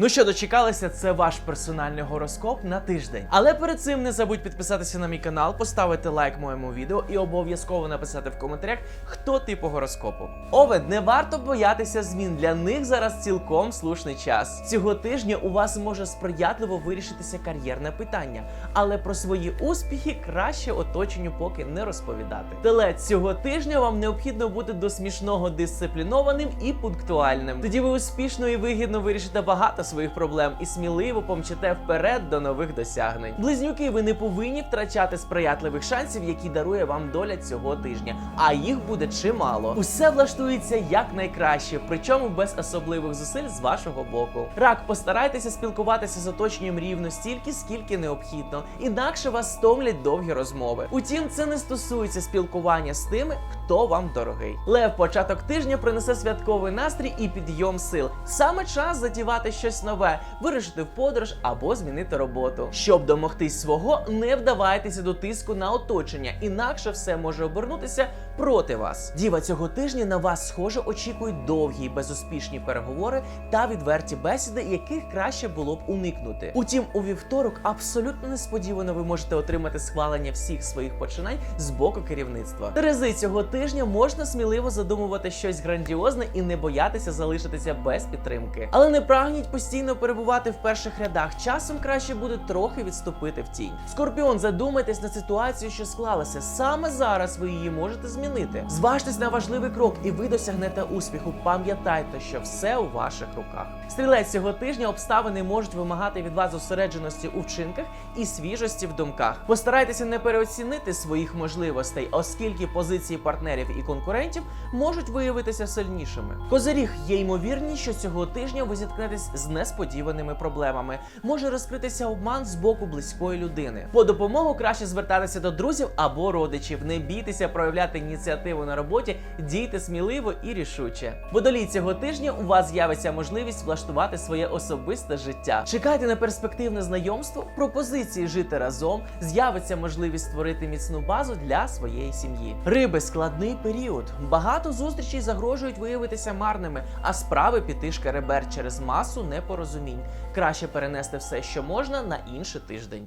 Ну що, дочекалися, це ваш персональний гороскоп на тиждень. Але перед цим не забудь підписатися на мій канал, поставити лайк моєму відео і обов'язково написати в коментарях, хто ти по гороскопу. Овен, не варто боятися змін. Для них зараз цілком слушний час. Цього тижня у вас може сприятливо вирішитися кар'єрне питання, але про свої успіхи краще оточенню поки не розповідати. Телець цього тижня вам необхідно бути до смішного дисциплінованим і пунктуальним. Тоді ви успішно і вигідно вирішите багато своїх проблем і сміливо помчите вперед до нових досягнень. Близнюки, ви не повинні втрачати сприятливих шансів, які дарує вам доля цього тижня. А їх буде чимало. Усе влаштується якнайкраще, причому без особливих зусиль з вашого боку. Рак, постарайтеся спілкуватися з оточенням рівно стільки, скільки необхідно, інакше вас стомлять довгі розмови. Утім, це не стосується спілкування з тими, хто вам дорогий. Лев, початок тижня принесе святковий настрій і підйом сил. Саме час затівати щось нове, вирушити в подорож або змінити роботу. Щоб домогтись свого, не вдавайтеся до тиску на оточення, інакше все може обернутися проти вас. Діва цього тижня на вас схоже очікують довгі безуспішні переговори та відверті бесіди, яких краще було б уникнути. Утім, у вівторок абсолютно несподівано ви можете отримати схвалення всіх своїх починань з боку керівництва. Терези цього тижня можна сміливо задумувати щось грандіозне і не боятися залишитися без підтримки. Але не прагніть постійно перебувати в перших рядах. Часом краще буде трохи відступити в тінь. Скорпіон, задумайтесь на ситуацію, що склалася. Саме зараз ви її можете змінити. Зважтесь на важливий крок, і ви досягнете успіху. Пам'ятайте, що все у ваших руках. Стрілець цього тижня обставини можуть вимагати від вас зосередженості у вчинках і свіжості в думках. Постарайтеся не переоцінити своїх можливостей, оскільки позиції партнерів і конкурентів можуть виявитися сильнішими. Козиріг є ймовірність, що цього тижня ви зіткнетесь з несподіваними проблемами. Може розкритися обман з боку близької людини. По допомогу краще звертатися до друзів або родичів. Не бійтеся проявляти ініціативу на роботі, дійте сміливо і рішуче. Водолій цього тижня у вас з'явиться можливість влаштувати своє особисте життя. Чекайте на перспективне знайомство, пропозиції жити разом. З'явиться можливість створити міцну базу для своєї сім'ї. Риби складний період. Багато зустрічей загрожують виявитися марними, а справи піти шкеребер через масу непорозумінь. Краще перенести все, що можна, на інший тиждень.